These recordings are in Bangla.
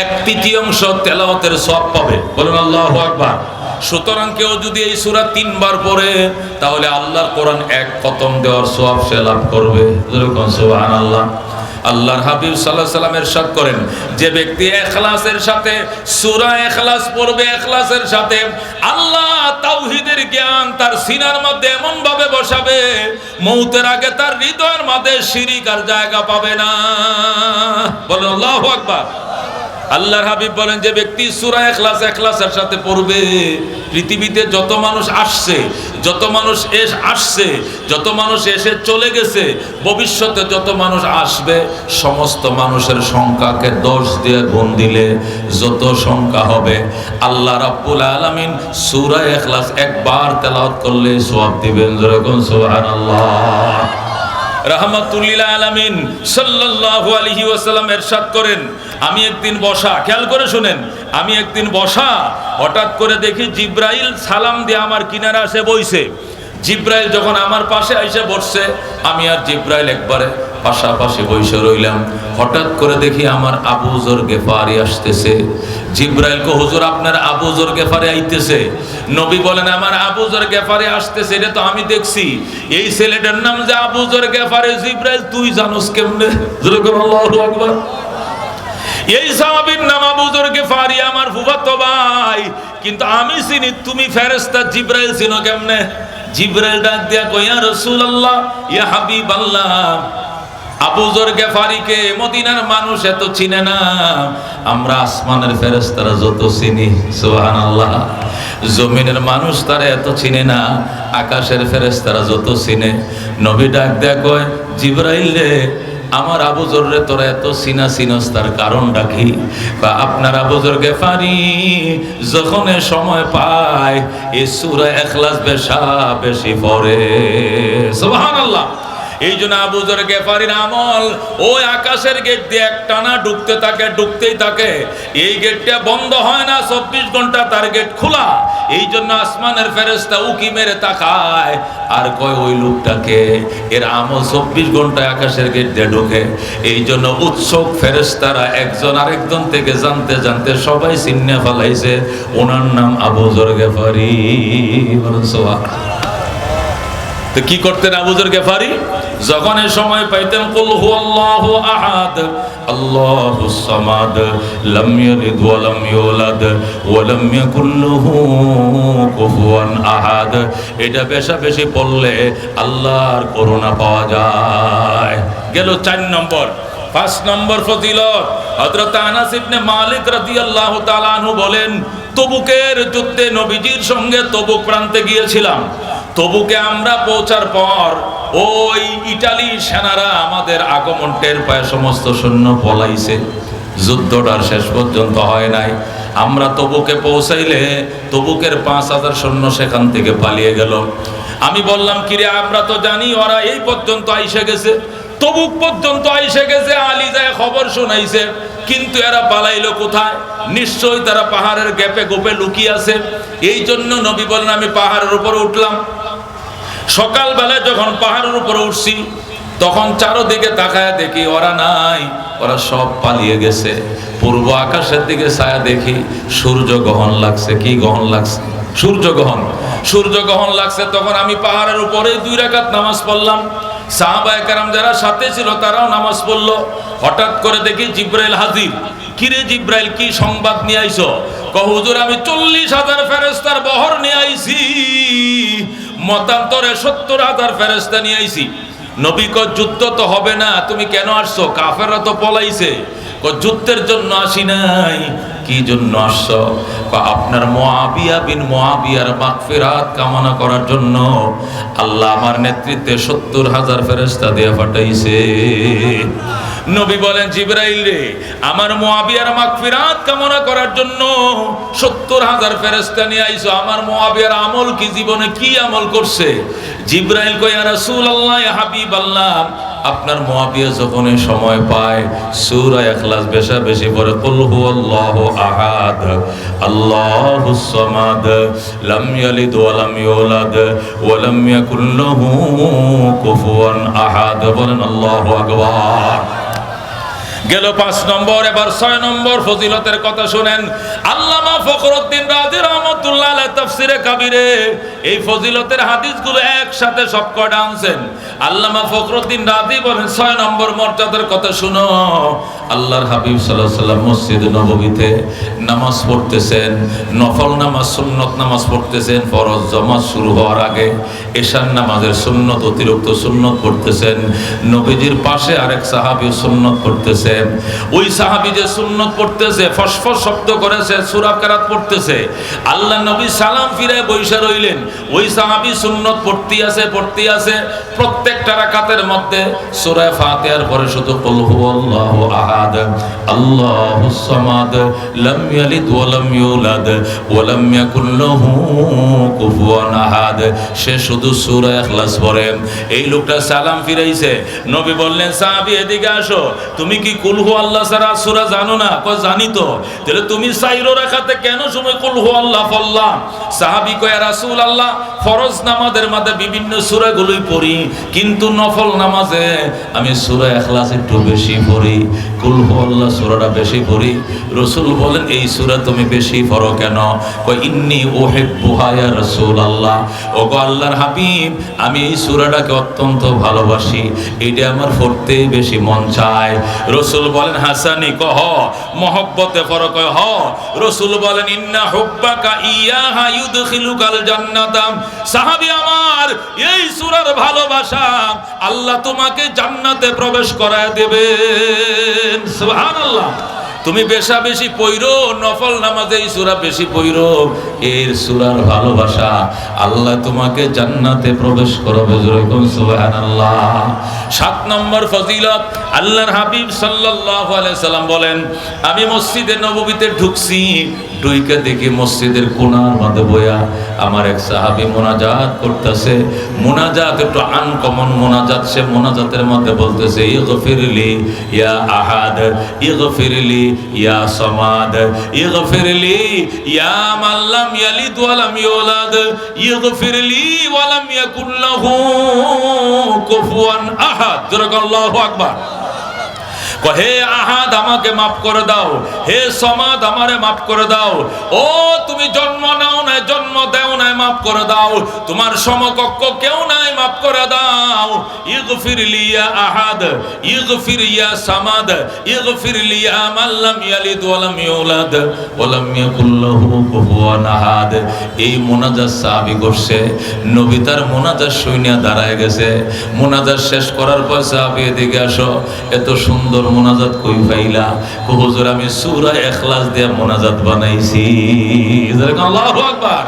এক তৃতীয়াংশ সব পাবে। বলুন সুতরাং কেউ যদি এই তিনবার পড়ে, তাহলে আল্লাহর কোরআন এক খতম দেওয়ার সে লাভ করবে। আল্লাহর হাবিব সাল্লাহ করেন, যে ব্যক্তি এখলাসের সাথে, সূরা এখলাস পড়বে এখলাসের সাথে, আল্লাহ তাওহীদের জ্ঞান তার সিনার মধ্যে এমন ভাবে বসাবে, মৌতের আগে তার হৃদয়ের মধ্যে শিরিক আর জায়গা পাবে না। বলুন আল্লাহু আকবার। আল্লাহর হাবিব বলেন যে ব্যক্তি সুরা ইখলাস ইখলাসের সাথে পড়বে, পৃথিবীতে যত মানুষ আসছে, যত মানুষ এস আসছে, যত মানুষ এসে চলে গেছে, ভবিষ্যতে যত মানুষ আসবে, সমস্ত মানুষের সংখ্যাকে দশ দিয়ে গুণ দিলে যত সংখ্যা হবে। আল্লাহ রাব্বুল আলামিন সুরা ইখলাস একবার তেলাওয়াত করলে সওয়াব দিবেন। যেরকম সুবহানাল্লাহ। রাহমাতুল্লিল আলামিন সাল্লাল্লাহু আলাইহি ওয়াসাল্লাম এরশাদ করেন, আমি একদিন বসা। খেয়াল করে শুনেন, আমি একদিন বসা, হঠাৎ করে দেখি জিব্রাইল সালাম দিয়ে আমার কিনারে আসে বইছে। জিব্রাইল যখন আমার পাশে আইসে বসছে, আমি আর জিব্রাইল একবারে পাশাপাশি বসে রইলাম। হঠাৎ করে দেখি আমার আবুজর গেফারি আসতেছে। জিব্রাইল কো, হুজুর, আপনার আবুজর গেফারি আইতেছে। নবী বলেন, আমার আবুজর গেফারি আসতেছে, এটা তো আমি দেখছি। এই ছেলেটার নাম যে আবুজর গেফারি, জিব্রাইল, তুই জানোস কেমনে? আল্লাহু এই সাহাবীর নাম আবু যর গেফারি, আমার ফুফাতো ভাই। কিন্তু আমি চিনি, তুমি ফেরেশতা জিব্রাইল চিনো কেমনে? জিব্রাইল ডাক দিয়া কইয়া রাসূলুল্লাহ, ইয়া হাবিবাল্লাহ। আবু যর গেফারিকে, মদিনার মানুষ এত চিনে না। আমরা আসমানের ফেরেশতারা যত চিনি, সুবহানাল্লাহ। জমিনের মানুষ তারা এত চিনে না। আকাশের ফেরেশতারা যত চিনে। নবী ডাক দেয়া কয় রে, আমার আবুজর রে তোরা এত সিনা সিনস তার কারণটা কি? বা আপনার আবুজর গেফারি, যখন সময় পায় এই সুরা এখলাস বেশা বেশি পড়ে। সুবহানাল্লাহ। এই জন্য আবুজর গেফারির আমল, ওই আকাশের গেট দিয়ে একটানা ঢুকতে থাকে, ঢুকতেই থাকে। এই গেটটা বন্ধ হয় না, চব্বিশ ঘণ্টা তার গেট খোলা। এই জন্য আসমানের ফেরেস্তা উকি মেরে তাকায়, আর কয়, ওই লোকটাকে এর আমল চব্বিশ ঘণ্টা আকাশের গেট দিয়ে ঢোকে। এই জন্য উৎসুক ফেরেস্তারা একজন আরেকজন থেকে জানতে জানতে সবাই চিহ্নে ফেলাইছে। ওনার নাম আবুজর গেফারি। সুবহানাল্লাহ। তো কি করতেন আবুজর গেফারি? যখন এ সময় পাইতেন, কুল হুয়াল্লাহু আহাদ আল্লাহুস সামাদ, লাম ইয়ালিদ ওয়া লাম ইউলাদ, ওয়া লাম ইয়াকুল আহাদ। এটা বেশা বেশি পড়লে আল্লাহর করুণা পাওয়া যায়। গেল চার নম্বর। পাঁচ নম্বর ফজিলত। হযরত আনাস ইবনে মালিক রাদিয়াল্লাহু তাআলা আনহু বলেন তবুকের যুদ্ধে নবীজির সঙ্গে তবুক প্রান্তে গিয়েছিলাম। তবুকে আমরা পৌঁছার পর ওই ইটালি সেনারা আমাদের আগমন টের পায়, সমস্ত সৈন্য পলাইছে। যুদ্ধটার শেষ পর্যন্ত হয় নাই। আমরা তবুকে পৌঁছাইলে তবুকের পাঁচ হাজার সৈন্য সেখান থেকে পালিয়ে গেল। আমি বললাম, কিরে, আমরা তো জানি, ওরা এই পর্যন্ত আইসে গেছে। তবুক পর্যন্ত আইসে গেছে, আলী যায় খবর শোনাইছে। কিন্তু এরা পালাইলো কোথায়? নিশ্চয়ই তারা পাহাড়ের গ্যাপে গোপে লুকিয়ে আছে। এই জন্য নবী বলেন, আমি পাহাড়ের উপরে উঠলাম। সকালবেলায় যখন পাহাড়ের উপরে উঠছি, তখন চারোদিকে তাকায় দেখি, ওরা নাই, ওরা সব পালিয়ে গেছে। পূর্ব আকাশের দিকে ছায়া দেখি, সূর্য গ্রহণ লাগছে। কি গ্রহণ লাগছে? সূর্য গ্রহণ সূর্য গ্রহণ লাগছে, তখন আমি পাহাড়ের উপরে দুই রাকাত নামাজ পড়লাম। সাহাবায়ে কারাম যারা সাথে ছিল, তারাও নামাজ পড়ল। হঠাৎ করে দেখি জিব্রাইল হাজির। কিরে জিব্রাইল, কি সংবাদ নিয়ে আইছো? হুজুর, আমি চল্লিশ হাজার ফেরেস্তার বহর নিয়ে আইছি। মতান্তরে সত্তর হাজার ফেরেস্তা নিয়ে আইছি। নবীক যুদ্ধ তো হবে না, তুমি কেন আসছো? কাফেররা তো পলাইছে। যুদ্ধের জন্য আসি নাই। কি জন্য আসছো? আপনার মোয়াবিয়া বিন মোয়াবিয়ার মাগফিরাত কামনা করার জন্য আল্লাহ আমার নেতৃত্বে সত্তর হাজার ফেরেস্তা দিয়ে পাঠাইছে। নবী বলেন, জিব্রাইল রে, আমার মোয়াবিয়ার মাগফিরাত কামনা করার জন্য সত্তর হাজার ফেরেস্তা নিয়ে আইছো। আমার মোয়াবিয়ার আমল কি? জীবনে কি আমল করছে? জিব্রাইল কয়া রাসূল আল্লাহ হাবিব আল্লাহ আপনার মোয়াবিয়া যখন সময় পায়, সূরা ইখলাস বেশা বেশি পড়ে, কুল হুয়াল্লাহু আহাদ আল্লাহুস সামাদ, লাম ইয়ালিদ ওয়া লাম ইউলাদ, ওয়া লাম ইয়াকুল লাহু কুফুয়ান আহাদ। বলেন, আল্লাহু আকবার। গেল পাঁচ নম্বর, এবার ছয় নম্বর ফজিলতের কথা শুনেন। আল্লামা ফখরুদ্দিন রাজি তাফসিরে কাবিরে, এই ফজিলতের হাদিসগুলো একসাথে সব আনছেন? আল্লামা রাজি বলেন, ছয় নম্বর মর্যাদার কথা শুনো। আল্লাহর হাবিব সাল্লাম মসজিদ নববীতে নামাজ পড়তেছেন, নফল নামাজ, সুন্নত নামাজ পড়তেছেন, ফরজ জমাজ শুরু হওয়ার আগে এশার নামাজের সুন্নত, অতিরিক্ত সুন্নত পড়তেছেন। নবীজির পাশে আরেক সাহাবি সুন্নত পড়তেছেন। ওই সাহাবি যে সুন্নত পড়তেছে, ফসফস শব্দ করেছে, সুরাব কারাত পড়তেছে, আল্লাহ নবী সালাম ফিরে বৈশা রইলেন। ওই সাহাবি সুন্নত পড়তে আছে পড়তে আছে রাকাতের মধ্যে ফাতিহার পরে শুধু কুল হুয়াল্লাহু আহাদ সামাদ, লাম ইয়ালিদ ওয়া লাম ইউলাদ, ওয়া লাম ইয়াকুল লাহু কুফুয়ান আহাদ। সে শুধু ইখলাস পড়ে। এই লোকটা সালাম ফিরাইছে। নবী বললেন, সাহাবী, এদিকে আসো। তুমি কি কুল হু আল্লাহ সারা সূরা জানো না? কয়, জানি তো। তাহলে তুমি সাইরো রাখাতে কেন সময় কুল হু আল্লাহ পড়লাম সাহাবী কয় রাসূল আল্লাহ ফরজ নামাজের মধ্যে বিভিন্ন সূরাগুলোই পড়ি। কিন্তু নফল নামাজে আমি সুরা এখলাসে একটু বেশি পড়ি। কুল আল্লাহ সূরাটা বেশি পড়ি। রাসূল বলেন, এই সূরা তুমি বেশি পড়ো কেন? কয়, ইন্নী উহিব্বুহা ইয়া রাসূলুল্লাহ। ওগো আল্লাহর হাবিব, আমি এই সূরাটাকে অত্যন্ত ভালোবাসি। এটা আমার পড়তে বেশি মন চায়। রসুল বলেন, হাসানি, কহ, মহব্বতে ফরক হ। রসুল বলেন, ইন্না হুব্বাকা ইয়াহা ইউদখিলুকাল জান্নাতাম সাহাবী আমার, এই সূরার ভালোবাসা আল্লাহ তোমাকে জান্নাতে প্রবেশ করায় দেবেন সুবহানাল্লাহ। তুমি বেশা বেশি পইরো, নফল নামাজে এই সুরা বেশি পইরো। এর সুরার ভালোবাসা আল্লাহ তোমাকে জান্নাতে প্রবেশ করবে সুবহানাল্লাহ। সাত নম্বর ফজিলত, আল্লাহর হাবিব সাল্লাহ আলাইসাল্লাম বলেন, আমি মসজিদে নববীতে ঢুকছি ঢুইকে দেখি মসজিদের কোনার মধ্যে বয়া আমার এক সাহাবী মোনাজাত করতেছে। মোনাজাত একটু আনকমন মোনাজাত, সে মোনাজাতের মধ্যে বলতেছে, ইগফিরলি ইয়া আহাদ, ইগফিরলি ইয়া সমাদ, ইগফিরলি ইয়া মাল্লাম ইয়ালিদ ওয়া লাম ইউলাদ, ইগফিরলি ওয়া লাম ইয়াকুল লাহু কুফুয়ান আহাদ। জোরে আল্লাহু আকবার। হে আহাদ, আমাকে মাফ করে দাও। হে সমাদ, আমারে মাফ করে দাও। ও, তুমি জন্ম নাও নাই, জন্ম দেও নাই, মাফ করে দাও। তোমার সমকক্ষ কেউ নাই, মাফ করে দাও। ইগফির লিয়া আহাদ, ইগফির ইয়া সামাদ, ইগফির লিয়া মাল্লাম ইয়ালিদ ওয়া লাম ইউলাদ ওয়া লাম ইয়াকুল লাহু কুফুয়ান আহাদ। এই মুনাজাত সাহাবী করছে। নবী তার মুনাজাত শুনিয়া দাঁড়ায় গেছে। মুনাজাত শেষ করার পর সাহাবী এদিকে আসো। এত সুন্দর মোনাজাত কই পাইলা কো হুজুর, আমি সূরা ইখলাস দিয়া মোনাজাত বানাইছি। যেরকম আল্লাহু আকবার।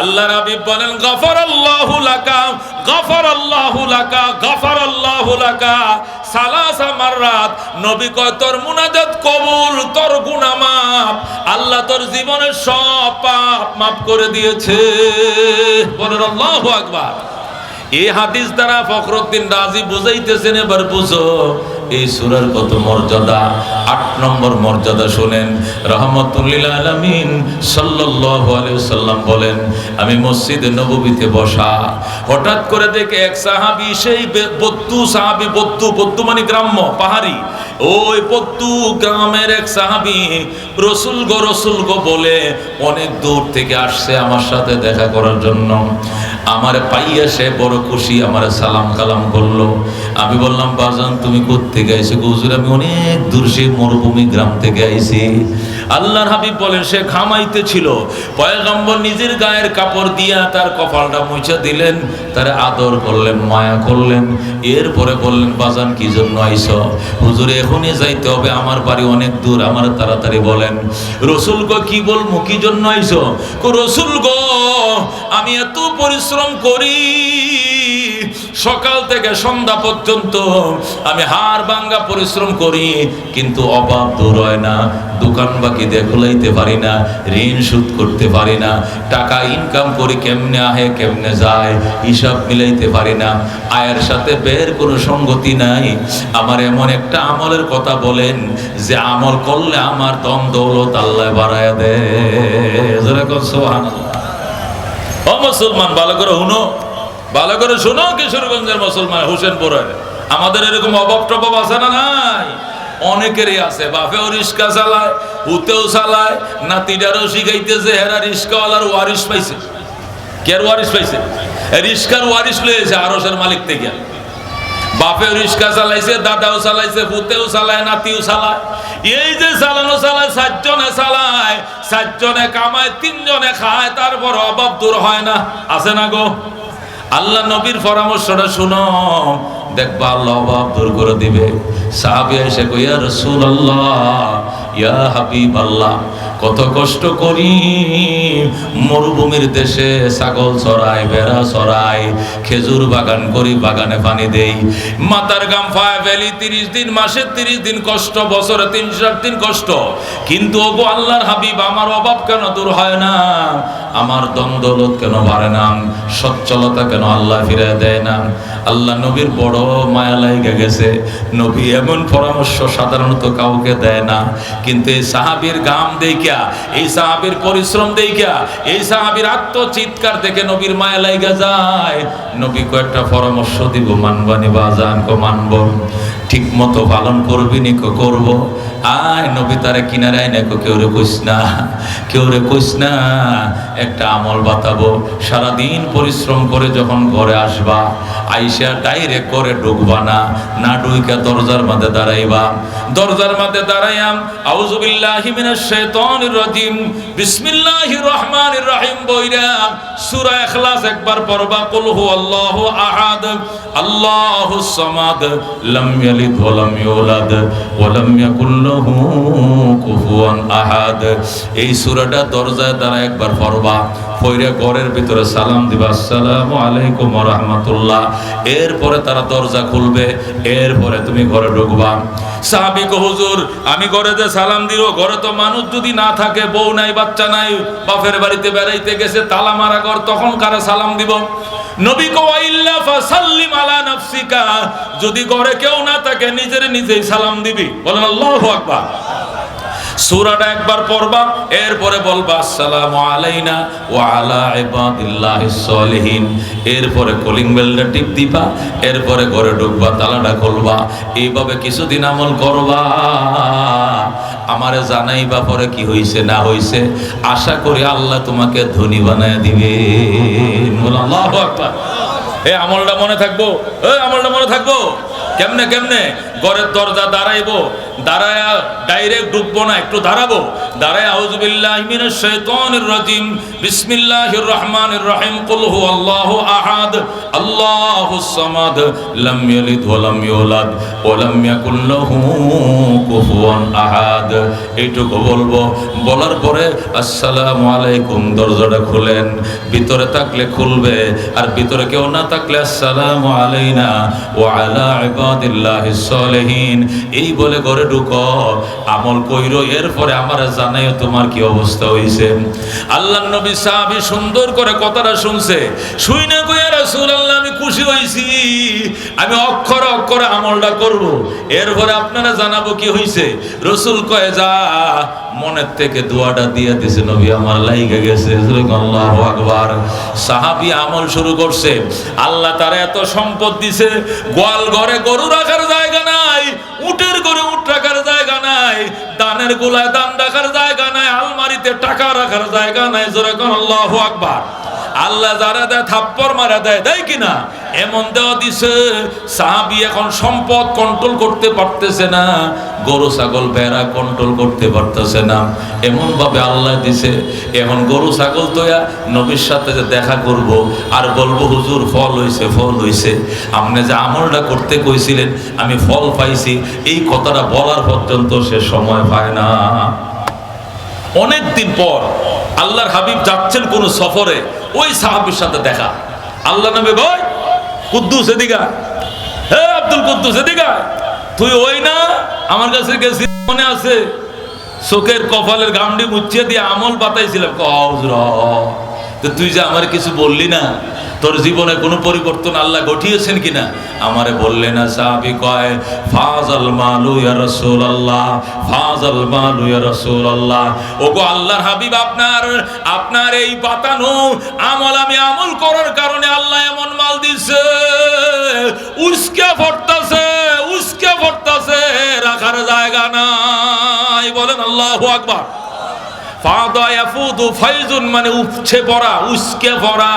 আল্লাহ রাবিব বলেন, গফরাল্লাহু লাকা গফরাল্লাহু লাকা গফরাল্লাহু লাকা, সালাসা মাররাত। নবী কয়, তোর মুনাজাত কবুল, তোর গুনাহ মাফ। আল্লাহ তোর জীবনের সব পাপ মাফ করে দিয়েছে। বলেন, আল্লাহু আকবার। এই হাদিস দ্বারা ফখরুদ্দিন রাজি বুঝাইতেছেন, এবার বুঝো। এই সুরার কত মর্যাদা? আট নম্বর মর্যাদা শোনেন, রহমতুল্লিল আলমিন সাল্লাম বলেন, আমি মসজিদে নববীতে বসা, হঠাৎ করে দেখে এক সাহাবী, সেই বত্তু সাহাবী বত্তু বত্তু মানে গ্রাম্য, পাহাড়ি, ওই পত্তু গ্রামের এক সাহাবী রসুল গো রসুল গো বলে, অনেক দূর থেকে আসছে আমার সাথে দেখা করার জন্য। আমার পাইয়া সে বড় খুশি, আমার সালাম কালাম করল। আমি বললাম, বাজান, তুমি কোথেকে আইসো হুজুর, আমি অনেক দূর সে মরুভূমি গ্রাম থেকে আইছি। আল্লাহর হাবিব বলেন, সে ঘামাইতে ছিল। পয়গম্বর নিজের গায়ের কাপড় দিয়া তার কপালটা মুছে দিলেন, তার আদর করলেন, মায়া করলেন। এরপরে বললেন, বাজান, কি জন্য আইস হুজুর, এখনই যাইতে হবে, আমার বাড়ি অনেক দূর, আমার তাড়াতাড়ি বলেন। রসুল গো, কি বলব কি জন্য আইস রসুল গো, আমি এত পরিশ্রম করি। সকাল থেকে সন্ধ্যা পর্যন্ত আমি হাড় ভাঙ্গা পরিশ্রম করি, কিন্তু অভাব দূর হয় না, দোকান বাকি দিয়ে খোলাইতে পারি না, ঋণ শোধ করতে পারি না, টাকা ইনকাম করি কেমনে আহে, কেমনে যায়, হিসাব মিলাইতে পারি না, আয়ের সাথে বের কোনো সঙ্গতি নাই। আমার এমন একটা আমলের কথা বলেন, যে আমল করলে আমার দম দৌলত আল্লাহ বাড়ায় দেয়। মুসলমান, ভালো করে শুনো। ভালো করে শোনো কিশোরগঞ্জের মুসলমান হোসেনপুরের আমাদের এরকম অভাব টভাব আছে না নাই? অনেকেরই আছে। বাপেও রিস্কা চালায় হুতেও চালায়, নাতিটারও শিখাইতেছে, হেরা রিস্কাওয়ালার ওয়ারিস পাইছে। কের ওয়ারিস পাইছে? রিস্কার ওয়ারিস লয়েছে আরসের মালিক থেকে। বাপেও রিস্কা চালাইছে, দাদাও চালাইছে পুতেও চালায়, নাতিও চালায়। এই যে চালানো চালায় চারজনে চালায় চারজনে কামায়, তিনজনে খায় তারপর অভাব দূর হয় না। আছে না গো? আল্লাহ নবীর পরামর্শটা শুনো। দেখবা আল্লাহ অভাব দূর করে দিবে। সাহাবি এসে কইয়া রসুল আল্লাহ ইয়া হাবিব আল্লাহ কত কষ্ট করি। মরুভূমির দেশে ছাগল চড়াই বেড়া চড়াই খেজুর বাগান করি, বাগানে পানি দেই। মাতার গাম ফায় ফেলি, তিরিশ দিন, মাসে তিরিশ দিন কষ্ট, বছরে তিন চার দিন কষ্ট। কিন্তু ওগো আল্লাহর হাবিব, আমার অভাব কেন দূর হয় না? আমার দ্বন্দ্বলত কেন বাড়ে না? সচ্ছলতা কেন আল্লাহ ফিরে দেয় না? আল্লাহ নবীর বড় মায়া লাইগে গেছে। নবী এমন পরামর্শ সাধারণত কাউকে দেয় না। কিন্তু এই সাহাবীর গাম দেখিয়া, এই সাহাবীর পরিশ্রম দেখিয়া, এই সাহাবীর আত্মচিৎকার দেখে নবীর মায়া লাইগা যায়। নবী কয়েকটা পরামর্শ দিব মানবানি বাজান কো, মানব। ঠিক মতো পালন করবি নি কো, করব। আয়, নবী তারে কিনারে আয় নাকো কেউ রে কইস না, কেউ রে কইস না, একটা আমল বাতাবো। সারাদিন পরিশ্রম করে যখন ঘরে আসবা, আইসা ডাইরেক্ট করে ঢুকবা না না ঢুইকা দরজার মাঝে দাঁড়াইবা। দরজার মাঝে দাঁড়াইয়াম, আউযুবিল্লাহি মিনাশ এই দরজায় দাঁড়ায় একবার পড়বা ঘরের ভিতরে সালাম দিবা, আসসালামু আলাইকুম এরপরে তারা দরজা খুলবে, এরপরে তুমি ঘরে ঢুকবা। সাহাবী হুজুর, আমি ঘরে যে সালাম দিও ঘরে তো মানুষ যদি না থাকে, বউ নাই, বাচ্চা নাই, বাপের বাড়িতে বেড়াইতে গেছে, তালা মারা ঘর তখন কারা সালাম দিব? নবী কো ইল্লা ফাসাল্লিম আলা নাফসিকা। যদি ঘরে কেউ না থাকে, নিজের নিজেই সালাম দিবি। বলেন, আল্লাহু আকবার। সূরাটা একবার পড়বা, এরপরে বলবা, আসসালামু আলাইনা ওয়া আলা ইবাদিল্লাহিস সলিহিন। এরপরে কলিং বেলটা টিপ দিবা, এরপরে ঘরে ঢুকবা, তালাটা খুলবা, এইভাবে কিছুদিন আমল করবা। আমারে জানাইবা পরে কি হইছে, না হইছে, আশা করি আল্লাহ তোমাকে ধনী বানায় দিবে। এ, আমলটা মনে থাকব? এ, আমলটা মনে থাকব? কেমনে কেমনে? ঘরের দরজা দাঁড়াইবো, দাঁড়ায় ডাইরেক্ট ঢুকবো না, একটু দাঁড়াবো। দাঁড়ায় রাজিম। বিসমিল্লাহির রহমানির রহিম। কুল হুয়াল্লাহু আহাদ। আল্লাহুস সামাদ। লাম ইয়ালিদ ওয়া লাম আহাদ। এইটুকু বলব। বলার পরে, আসসালামু আলাইকুম, দরজাটা খুলেন। ভিতরে থাকলে খুলবে, আর ভিতরে কেউ না থাকলে আসসালামু আলাইনা। ওয়া আলা ইবাদিল্লাহিস সলিহিন, এই বলে ঘরে ঢুকো। আমল কইর, এরপরে আমার জানাই তোমার কি অবস্থা হয়েছে আল্লাহ নবী সাহাবি সুন্দর করে কথাটা শুনছে। শুই না আমি খুশি হইছি। আমি অক্ষর অক্ষরে আমলটা করব। এরপরে আপনারা জানাব কি হইছে। রসুল কয়ে, যা, মনের থেকে দোয়াটা দিয়ে দিছে নবী, আমার গেছে। আমল শুরু করছে। আল্লাহ তার এত সম্পদ দিছে, গোয়াল ঘরে গরু রাখার জায়গা নাই, উটের ঘরে উট রাখার জায়গা নাই, দানের গোলায় দান রাখার জায়গা নাই, আলমারিতে টাকা রাখার জায়গা নাই জোরে কোন আল্লাহু আকবার। আল্লাহ যারা দেয় থাপ্পর মারা দেয় দেয় কিনা? এমন দেওয়া দিছে, সাহাবি এখন সম্পদ কন্ট্রোল করতে পারতেছে না, গরু, ছাগল, ভেড়া কন্ট্রোল করতে পারতেছে না। এমন ভাবে আল্লাহ দিছে, এখন গরু, ছাগল তোয়া নবীর সাথে যে দেখা করব, আর বলব, হুজুর, ফল হইছে ফল হইছে। আপনি যে আমলটা করতে কইছিলেন, আমি ফল পাইছি, এই কথাটা বলার পর্যন্ত সে সময় পায় না। অনেক দিন পর আল্লাহর হাবিব যাচ্ছেন কোন সফরে ওই সাহাবির সাথে দেখা। আল্লাহ নবী ভাই কুদ্দুস এদিকা হে আব্দুল কুদ্দুস এদিকা তুই ওই না? আমার কাছে গেছি মনে আছে? চোখের কপালের গামডি মুছিয়ে দিয়ে আমল বাতাইছিলাম। কজর তো তুই যে আমার কিছু বললি না, তোর জীবনে কোনো পরিবর্তন আল্লাহ ঘটিয়েছেন কিনা? আমারে বললেন না, সাহাবি কয়, ফাজাল মালু ইয়া রাসূলুল্লাহ, ফাজাল মালু ইয়া রাসূলুল্লাহ। ওগো আল্লাহর হাবিব, আপনার আপনার এই বাতানো আমল আমি আমল করার কারণে আল্লাহ এমন মাল দিছে। উস্কে পড়তাছে উস্কে পড়তাছে রাখার জায়গা নাই। বলেন আল্লাহু আকবার। ফাদা ইয়াফুদু ফাইজুন মানে উপছে পড়া উস্কে পড়া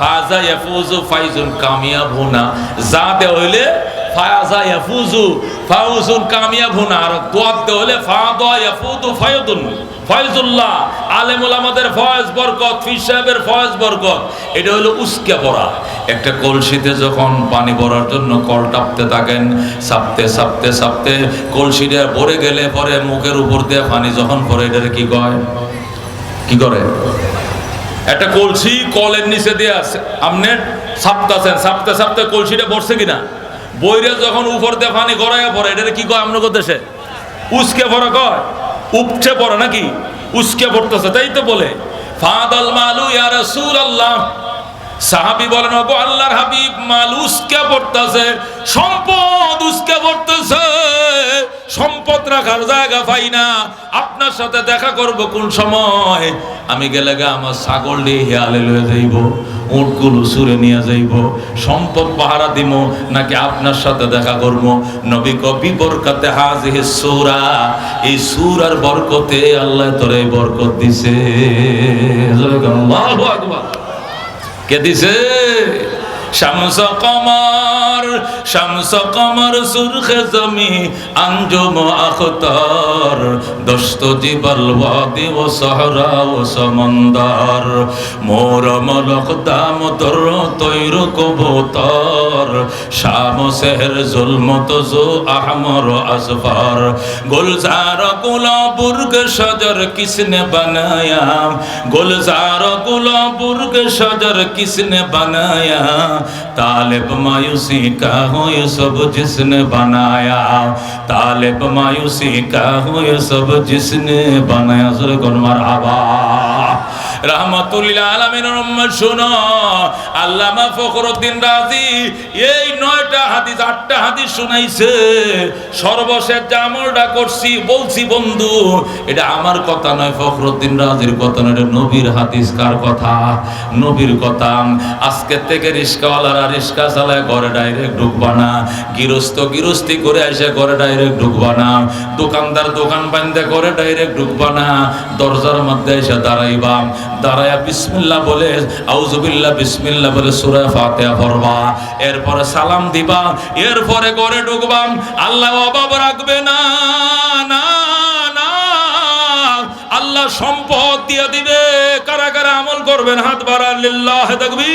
ফাজা ইয়াফুজু ফাইজুন কামিয়াব হোনা যাতে হইলে ফাজা ইয়াফুজু ফাউজুন কামিয়াব হোনা আর দোয়াতে হইলে ফাদা ইয়াফুদু ফায়দুন ফয়জুল্লাহ আলেমুল আমাদের ফয়েজ বরকত ফির সাহেবের ফয়েজ বরকত। এটা হলো উস্কে পড়া। একটা কলসিতে যখন পানি ভরার জন্য কল টাপতে থাকেন, সাপতে সাপতে সাপতে, কলসিটা ভরে গেলে পরে মুখের উপর দিয়ে পানি যখন পরে এটারে কি কয়? কি করে? একটা কলসি কলের নিচে দিয়ে আছে। আপনি সাপতাছেন সাপতে সাপতে কলসিটা ভরছে কিনা? বইরে যখন উপর দিয়ে পানি গড়াইয়া পড়ে, এটারে কি কয় আপনার দেশে উস্কে পড়া কয়? উপচে পড়ে নাকি? উস্কে পড়তেছে, তাই তো বলে। ফাদাল মালু ইয়া রাসূলুল্লাহ। সাহাবি বলেন আল্লাহর হাবিব মাল উস্কে পড়তেছে সম্পদ সম্পদ রাখার জায়গা পাই না। আপনার সাথে দেখা করব কোন সময়? আমি গেলে গা আমার ছাগল দিয়ে হেয়ালে লয়ে যাইব, উটগুলো সুরে নিয়ে যাইব, সম্পদ পাহারা দিব নাকি আপনার সাথে দেখা করব? নবী কবি বরকাতে হাজিহে সূরা, এই সূরার বরকতে আল্লাহ তোরে এই বরকত দিছে। কে দিছে? শামস কমর শামস কমর সুরখে জমি, আঞ্জুম আখতার, দস্ত জীবল দিব সহরা ও সমন্দর। মোর মলক দাম তর তৈর কবুতর, শাম সেহর জুলমত জো আহমর আসবার গুলজারগুলা বুর্গ সজর কিসনে বানায়া গুলজারগুলা বুর্গ সজর কিসনে বানায়া তালেব মায়ুসি কা हो ये सब जिसने बनाया। तालिब मायूसी का हो ये सब जिसने बनाया। सुर गुनमर आबा এই নয়টা সর্বশেষ করছি, বলছি, বন্ধু, এটা আমার কথা নয় কথা নয়, এটা নবীর কার কথা? নবীর কথা। আজকে থেকে রিস্কাওয়ালারা রিস্কা চালায়, ঘরে ডাইরেক্ট ঢুকবা না। গৃহস্থ করে এসে ঘরে ডাইরেক্ট ঢুকবা দোকানদার দোকান বান্ধে করে ডাইরেক্ট ঢুকবা না। দরজার মধ্যে এসে দাঁড়াইবা। দাঁড়ায়া বিসমিল্লা বলে আউজুবিল্লাহ বিসমিল্লা বলে সূরা ফাতিহা পড়বা। এরপরে সালাম দিবা, এরপরে ঘরে ঢুকবা। আল্লাহ অভাব রাখবে, না না না। আল্লাহ সম্পদ দিয়ে দিবে। কারা কারা আমল করবেন, হাত বাড়া লিল্লাহ দেখবি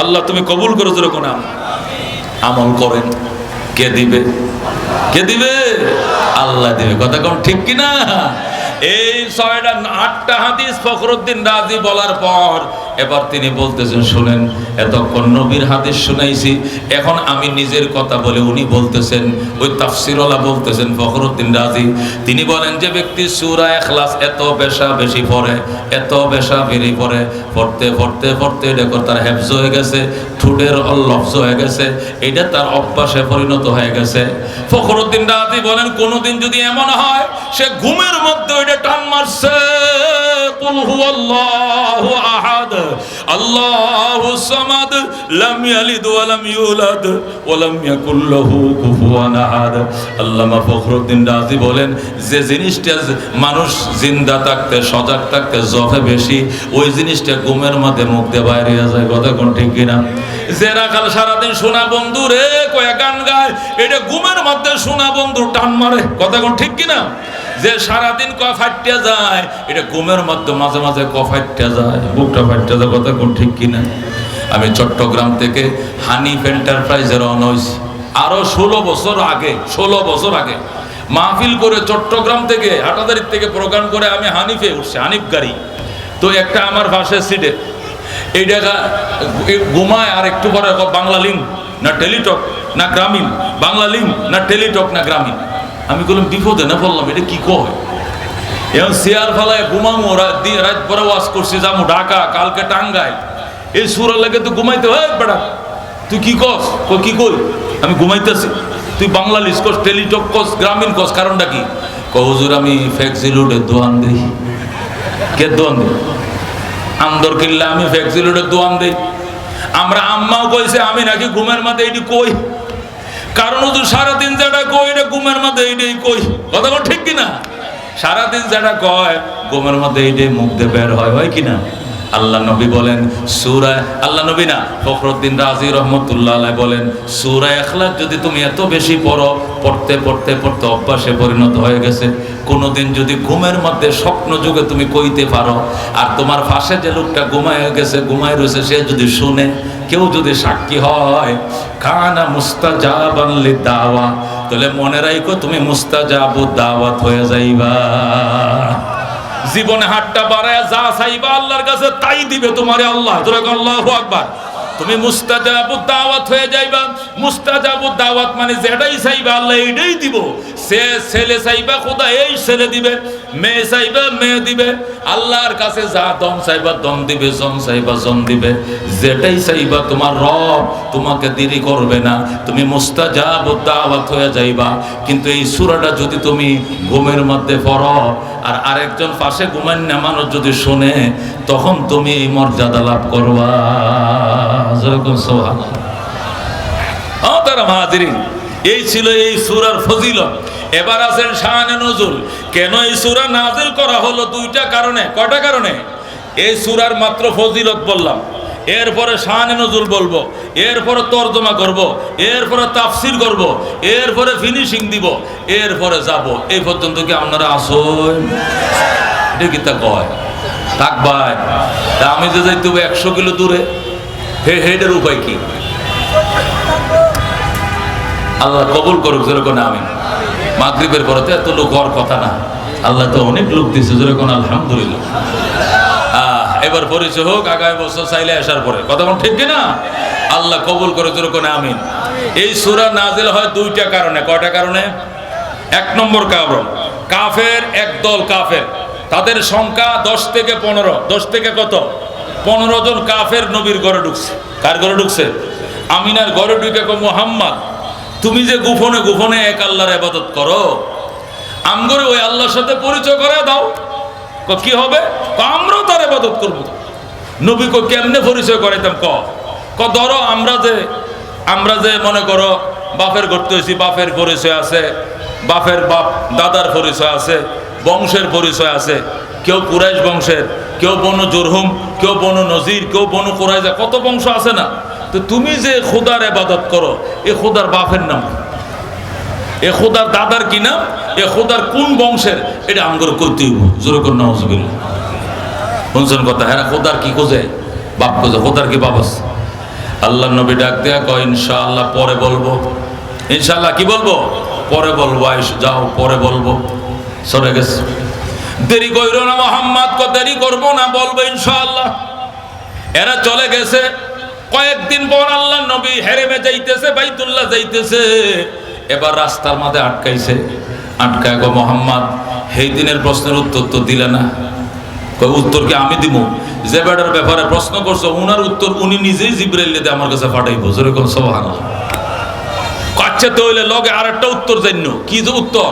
আল্লাহ তুমি কবুল করো যেরকম আমল করেন। কে দিবে? কে দিবে? আল্লাহ দিবে। কথা কম ঠিক কিনা? এই ছয়টা আটটা হাদিস ফখরুদ্দিন রাজি বলার পর এবার তিনি বলতেছেন, শুনেন, এতক্ষণ নবীর হাদিস শুনাইছি, এখন আমি নিজের কথা বলে উনি বলতেছেন, ওই তাফসিরওয়ালা বলতেছেন, ফখরুদ্দিন রাজি। তিনি বলেন, যে ব্যক্তি সুরা এখলাস এত বেশা বেশি পড়ে, এত বেশা বেরি পড়ে, পড়তে পড়তে পড়তে দেখো তার হেফজ হয়ে গেছে, ঠুটের লফজ হয়ে গেছে, এটা তার অভ্যাসে পরিণত হয়ে গেছে। ফখরুদ্দিন রাজি বলেন, কোনোদিন যদি এমন হয়, সে ঘুমের মধ্যে ওইটা টান মারছে, কুল হুয়াল্লাহু আহাদ। আল্লাহু সামাদ লাম ইয়ালিদ ওয়া লাম ইউলাদ ওয়া লাম ইয়াকুল লাহু কুফুয়ান আহাদ। আল্লামা ফখরুদ্দিন রাজি বলেন, যে জিনিসটা মানুষ জিন্দা থাকতে, সজাগ থাকতে জফে বেশি, ওই জিনিসটা ঘুমের মধ্যে মুখ দিয়ে বাইরে যায়। কথা কোন ঠিক কিনা? যে রাখাল সারাদিন শোনা বন্ধু রে, কয়া গান গায়, এটা ঘুমের মধ্যে শোনা বন্ধু টান মারে। কথা কোন ঠিক কিনা? যে সারাদিন ক যায়, এটা ঘুমের মধ্যে মাঝে মাঝে ক যায়, বুকটা ফাটিয়া যায়, কথা কোন ঠিক কিনা? আমি চট্টগ্রাম থেকে হানিফ এন্টারপ্রাইজের রওনা হয়েছি। আরও ষোলো বছর আগে, ষোলো বছর আগে মাহফিল করে চট্টগ্রাম থেকে হাটাদারির থেকে প্রোগ্রাম করে আমি হানিফে উঠছি, হানিফ গাড়ি। তো একটা আমার পাশের সিটে। এই জায়গা ঘুমায় আর একটু পরে বাংলা লিঙ্ক, না টেলিটক, না গ্রামীণ, বাংলা লিঙ্ক, না টেলিটক, না গ্রামীণ। আমি বললাম বিপদে না বললাম এটা কি কয়? এখন চেয়ার ফেলায় ঘুমামো, রাত পরে ওয়াশ করছি যাব ঢাকা, কালকে টাঙ্গাই এই সুরা লাগে তো ঘুমাইতে হয় বেড়া তুই কি কস? কি কই? আমি ঘুমাইতেছি। তুই বাংলা লিস কস, টেলিটক কস, গ্রামীণ কস, কারণটা কি? কহুজুর আমি ফ্যাক্সিলুডের দোয়ান দিই। কে দোয়ান দিই আন্দর কিল্লা আমি ফ্যাক্সিলুডের দোয়ান দিই। আমরা আম্মাও কইছে, আমি নাকি ঘুমের মাঝে, এটি কই? কারণ হুজুর সারাদিন যেটা কই এটা ঘুমের মধ্যে এইটাই কই কথা ঠিক কিনা? সারাদিন যেটা কয়, ঘুমের মধ্যে এইটাই মুখ দিয়ে বের হয় হয় কিনা? আল্লাহ নবী বলেন সুরায় আল্লাহ নবী না, ফখরুদ্দিন রাজি রহমতুল্লাহ বলেন সুরায় এখলাক যদি তুমি এত বেশি পড়ো, পড়তে পড়তে পড়তে অভ্যাসে পরিণত হয়ে গেছে। কোনোদিন যদি ঘুমের মধ্যে স্বপ্ন যুগে তুমি কইতে পারো, আর তোমার পাশে যে লোকটা ঘুমায় গেছে, ঘুমায় রয়েছে, সে যদি শুনে, কেউ যদি সাক্ষী হয়, কানা মুস্তাজাবান দাওয়া তাহলে মনে রাখো তুমি মুস্তাজাবু দাওয়াত হয়ে যাইবা। জীবনে হাতটা বাড়ায় যা চাইবা আল্লাহর কাছে, তাই দিবে তোমারে আল্লাহ। তোরা আল্লাহ আকবার। তুমি মুস্তাজাবু দাওয়াত হয়ে যাইবা। মুস্তাজাবু দাওয়াত মানে যেটাই চাইবা আল্লাহ এইটাই দিব। সে ছেলে চাইবা, খোদা এই ছেলে দিবে, মেয়ে চাইবা মেয়ে দিবে। আল্লাহর কাছে যা দম চাইবা দম দিবে জম চাইবা জন দিবে। যেটাই চাইবা তোমার রব তোমাকে দেরি করবে না। তুমি মুস্তাজাবু দাওয়াত হয়ে যাইবা। কিন্তু এই সুরাটা যদি তুমি ঘুমের মধ্যে পড়ো আর আরেকজন পাশে ঘুমের নামানো যদি শুনে, তখন তুমি এই মর্যাদা লাভ করবা। যেরকম সোহান তারা মাহাদিরিন এই ছিল এই সুরার ফজিলত। এবার আছেন শাহানে নজুল কেন এই সুরা নাজিল করা হলো দুইটা কারণে? কয়টা কারণে? এই সুরার মাত্র ফজিলত বললাম। এরপরে শাহানে নজুল বলব, এরপরে তর্জমা করব, এরপরে তাফসির করব, এরপরে ফিনিশিং দিব, এরপরে যাব। এই পর্যন্ত কি আপনারা আসুন? এটা কি তা কয়? থাক ভাই, তা আমি যে যাইতে হবে একশো কিলো দূরে, হে, হেডের উপায় কি? আল্লাহ কবুল করুক, যেরকম আমি মাগরিবের পরে তো এত লোক হওয়ার কথা না। আল্লাহ তো অনেক লোক দিচ্ছে যেরকম আলহামদুলিল্লাহ। এবার পরিচয় হোক, আগামী বছর চাইলে আসার পরে। কথা ঠিক না আল্লাহ কবুল করে যেরকম আমিন। এই সুরা নাজিল হয় দুইটা কারণে। কয়টা কারণে? এক নম্বর কারণ, কাফের একদল কাফের। তাদের সংখ্যা দশ থেকে পনেরো। দশ থেকে কত? পনেরো জন কাফের নবীর ঘরে ঢুকছে। কার ঘরে ঢুকছে? আমিনার ঘরে ঢুকে মোহাম্মদ। তুমি যে গোপনে গোপনে এক আল্লাহর আবাদত করো, আমগরে ওই আল্লাহর সাথে পরিচয় করে দাও। ক হবে? আমরাও তার আবাদত করব। নবী কো, কেমনে পরিচয় করাইতাম? ক ক, ধরো আমরা যে আমরা যে মনে করো বাপের ঘরতে হয়েছি, বাপের পরিচয় আছে, বাপের বাপ দাদার পরিচয় আছে, বংশের পরিচয় আছে, কেউ কুরাইশ বংশের, কেউ বনু জোরহুম, কেউ বনু নজির, কেউ বনু কুরাইজা কত বংশ আছে না? তো তুমি যে খোদার আবাদত করো, এ খোদার বাপের নাম এ খোদার দাদার কি নাম? এ খোদার কোন বংশের? এটা আমগর কইতে হইব। জোরে করে শুনছেন কথা? হ্যাঁ খোদার কি খোঁজে? বাপ খোঁজে। খোদার কি বাপ আছে? আল্লাহ নবী ডাক দেয়া কয়, ইনশাআল্লাহ পরে বলব। ইনশাআল্লাহ কি বলব? পরে বলব। আইস যাও, পরে বলব। সরে গেছে। দেরি কইরো না মোহাম্মদ, কো দেরি করব না, বলব ইনশাআল্লাহ। এরা চলে গেছে। কয়েকদিন পর আল্লাহ নবী হেরেমে যাইতেছে, বাইতুল্লাহ যাইতেছে। এবার রাস্তার মাঝে আটকাইছে। আটকায় গো মোহাম্মদ, সেই দিনের প্রশ্নের উত্তর তো দিলে না। উত্তর কি আমি দিব যে বেটার ব্যাপারে প্রশ্ন করছ, উনার উত্তর উনি নিজেই জিব্রাইল দিয়ে আমার কাছে পাঠাইবো। যেরকম সোহানাল্লাহ কাচ্ছে তো হইলে লগে আর একটা উত্তর জান্য কি যে উত্তর?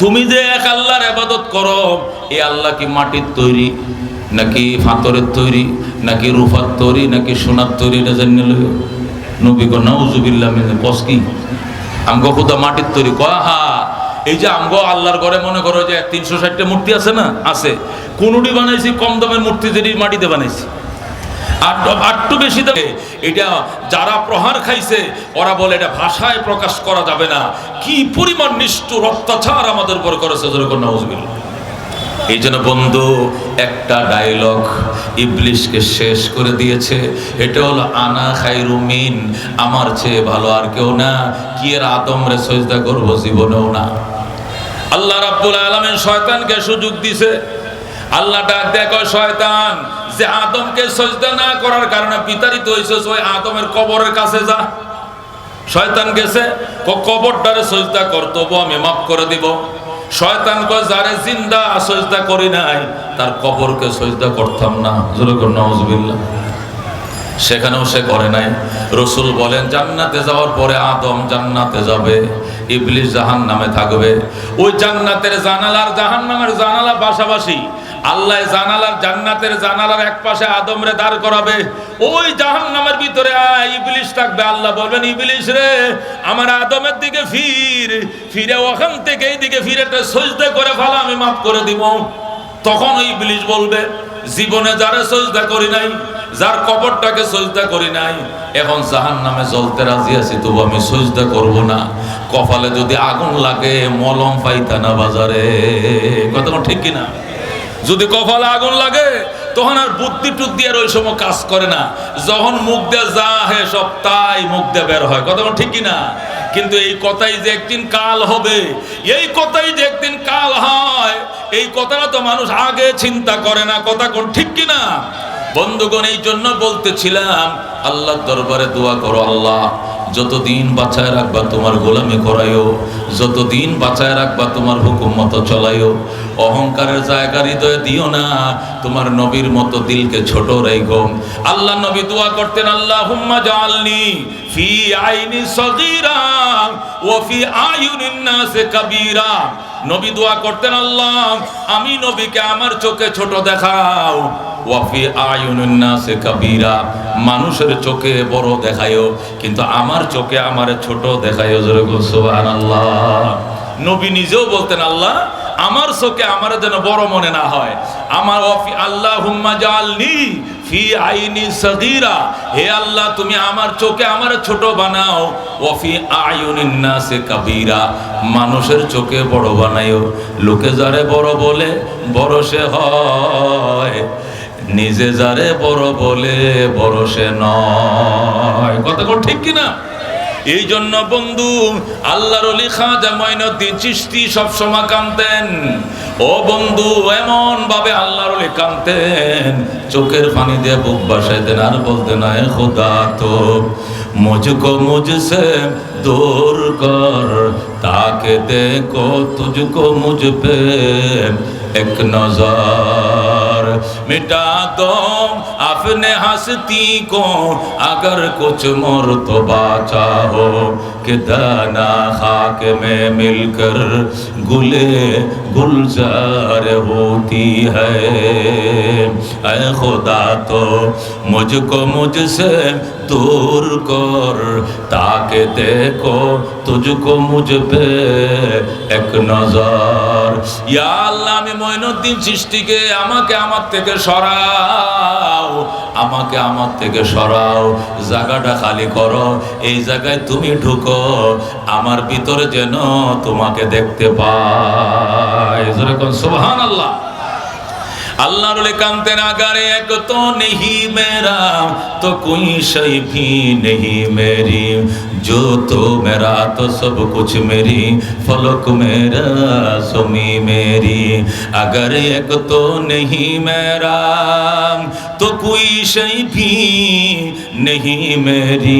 তুমি যে এক আল্লাহর আবাদত করো এই আল্লাহ কি মাটির তৈরি? নাকি ফাতরের তৈরি, নাকি রুফার তৈরি, নাকি সোনার তৈরি, এটা জানি লইও। নবী কো নাউজুবিল্লাহ কস কি? আমগো খুদা মাটির তৈরি। কয় হা এই যে আমগো আল্লাহর ঘরে মনে করো যে তিনশো ষাটটা মূর্তি আছে না, আছে। কোনটি বানাইছি, কম দামের মূর্তি যেটি মাটিতে বানাইছি। আর বেশি দেবে এটা যারা প্রহার খাইছে, ওরা বলে এটা ভাষায় প্রকাশ করা যাবে না। কি পরিমাণ নিষ্ঠুর অত্যাচার আমাদের উপর করেছে যেরকম নজবিল্লা এই জন্য বন্ধু, একটা ডায়লগ ইবলিশকে শেষ করে দিয়েছে। এটা হলো, আনা খাইরুমিন আমার চেয়ে ভালো আর কেউ না কি এর আদম রে সজদা করব জীবনেও না আল্লাহ রাব্বুল আলামিন শয়তানকে সুযোগ দিছে। আল্লাহ ডাক কয় শয়তান, যে আদমকে সজদা না করার কারণে বিতাড়িত হয়েছে ওই আদমের কবরের কাছে যা। শয়তান গেছে কবরটারে সজদা কর তবু আমি মাফ করে দিব। শয়তান কয়, যারে জিন্দা, সজদা করি নাই, তার কবরকে সজদা করতাম না। সেখানেও সে করে নাই। রসুল বলেন, জান্নাতে যাওয়ার পরে আদম জান্নাতে যাবে ইবলিশ জাহান নামে থাকবে। ওই জান্নাতের জানালার জাহান নামের জানালা পাশাপাশি আল্লাহ জানালার জান্নাতের জানালার এক পাশে আদমরে দাঁড় করাবে। ওই জাহান নামের ভিতরে আয়, ইবলিশ থাকবে। আল্লাহ বলবেন, ইবলিশ রে, আমার আদমের দিকে ফির। ফিরে ওখান থেকে এইদিকে ফিরে একটা সজদা করে ফেলা, আমি মাফ করে দিব। তখন ওই ইবলিশ বলবে, জীবনে যারা সজদা করি নাই, যার কবরটাকে সজদা করি নাই, এখন জাহান নামে জ্বলতে রাজি আছি, তবু আমি সজদা করব না। কপালে যদি আগুন লাগে, মলম পাইতা না বাজারে। কথা ঠিক কিনা? যদি কপালে আগুন লাগে, তখন আর বুদ্ধি টুদ্ধি আর ওই সময় কাজ করে না। যখন মুখ দিয়ে যা হে সব তাই মুখ দিয়ে বের হয়। কথা ঠিক কিনা? কিন্তু এই কথাই যে একদিন কাল হবে, এই কথাই যে একদিন কাল হয়, এই কথাটা তো মানুষ আগে চিন্তা করে না। কথা কোন ঠিক কিনা? বন্ধুগণ, এই জন্য বলতেছিলাম, আল্লাহর দরবারে দোয়া করো আল্লাহ। যতদিন বাঁচায় রাখবা তোমার গোলামে করায়ও যতদিন বাঁচায় রাখবা তোমার হুকুম মতো চলায়ও অহংকারের জায়গা হৃদয়ে দিও না, তোমার নবীর মতো দিলকে ছোট রেখো। আল্লাহ নবী দোয়া করতেন আল্লাহ হুম্মা জালনি ফি আইনি সগীরা ও ফি আয়ুনিন নাসে কাবীরা। নবী দোয়া করতেন, আল্লাহ, আমি নবীকে আমার চোখে ছোট দেখাও। ওয়াফি মানুষের চোখে বড় দেখায়ও কিন্তু আমার চোখে আমার ছোট যেরকম আল্লাহ নবী নিজেও বলতেন, আল্লাহ আমার চোখে আমার যেন বড় মনে না হয়। আমার আল্লাহ হুম্মা জালনি ফি আইনি সগীরা। হে আল্লাহ, তুমি আমার চোখে আমার ছোট বানাও। ওয়াফি আয়ুনিন নাসে কাবীরা। মানুষের চোখে বড় বানাইও। লোকে যারে বড় বলে, বড় সে হয়। নিজে যারে বড় বলে, বড় সে নয়। কথা ঠিক কিনা? এই জন্য বন্ধু, আল্লাহর অলি খাজা ময়নদ্দিন চিস্তি সবসময় কাঁদতেন। ও বন্ধু এমন ভাবে আল্লাহর অলি চোখের পানি দিয়ে বুক বাসাইতেন আর বলতেন, আয় খোদা তো দূর কর, তাকে দেখো তুজুকো মুজবে পে এক নজর। मिटा दो अपने हस्ती को अगर कुछ मोर तो बाचा हो کہ دانا خاک میں مل کر گلے گلزار ہوتی ہے اے خدا تو مجھ کو مجھ سے دور کر تاکہ دیکھو تجھ کو مجھ پہ ایک نظر یا اللہ میں معین الدین چشتی کے আমাকে আমার থেকে সরাও আমাকে আমার থেকে সরাও, জায়গাটা খালি করো, এই জায়গায় তুমি ঢুকো, আমার ভিতরে যেন তোমাকে দেখতে পাই যেরকম সোহান আল্লাহ अल्लाह रोले कांते नागारे एक तो नहीं मेरा तो कोई शय भी नहीं मेरी जो तो मेरा तो सब कुछ मेरी फलक मेरा सुमी मेरी अगर एक तो नहीं मेरा तो कोई शय भी नहीं मेरी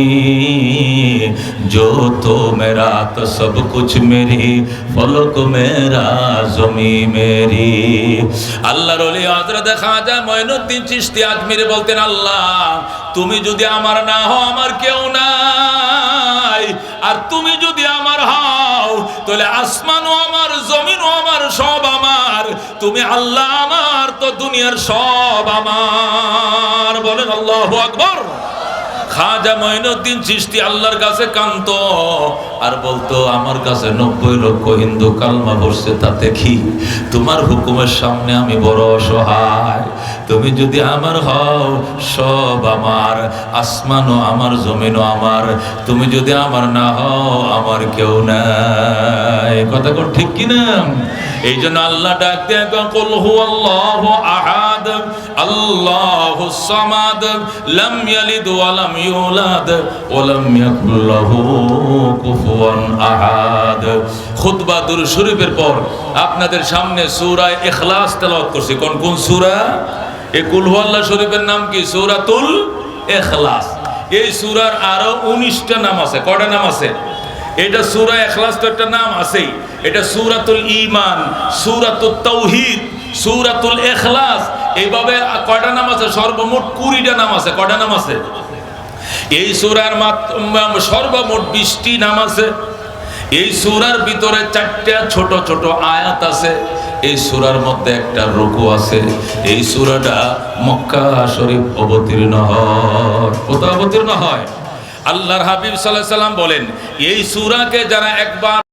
जो तो मेरा तो सब कुछ मेरी फलक मेरा जमी मेरी আল্লাহর ওলি বলতেন, আল্লাহ, তুমি যদি না আমার কেউ নাই। আর তুমি যদি আমার হও, তাহলে আসমানও আমার, জমিনও আমার, সব আমার। তুমি আল্লাহ আমার, তো দুনিয়ার সব আমার। বলেন আল্লাহ আকবার। খাজা মঈনুদ্দিন চিশতি আল্লাহর কাছে কান্ত আর বলতো, আমার কাছে নব্বই লক্ষ হিন্দু কালমা পড়ছে তাতে কি? তোমার হুকুমের সামনে আমি বড় অসহায়। তুমি যদি আমার হও, সব আমার। আসমানও আমার, জমিনও আমার। তুমি যদি আমার না হও, আমার কেউ নাই। কথা ঠিক কিনা? এই জন্য আল্লাহ ডাক দিয়ে কল হু আল্লাহ আহাদ ইয়ালিদ ওয়া ইউলাদ, ওয়া ইয়াকুল লাহু কুফুয়ান আহাদ। খুতবা দুরূদ শরীফের পর আপনাদের সামনে সূরা ইখলাস তেলাওয়াত করছি। কোন কোন সূরা? এই কুল হু আল্লাহ শরীফের নাম কি? সূরাতুল ইখলাস। এই সূরার আরও 19টা নাম আছে। কয়টা নাম আছে? এটা সূরা ইখলাস তো একটা নাম আছেই। এটা সুরাতুল ইমান সুরাতুল তৌহিদ সুরাতুল ইখলাস। এইভাবে কয়টা নাম আছে? সর্বমোট কুড়িটা নাম আছে। কয়টা নাম আছে? এই সুরার সর্বমোট বিশটি নাম আছে। এই সুরার ভিতরে চারটা ছোট ছোট আয়াত আছে। এই সুরার মধ্যে একটা রুকু আছে। এই সুরাটা মক্কা শরীফ অবতীর্ণ হয়। কোথাও অবতীর্ণ হয়? আল্লাহর হাবিব সাল্লাহ সাল্লাম বলেন এই সুরাকে যারা একবার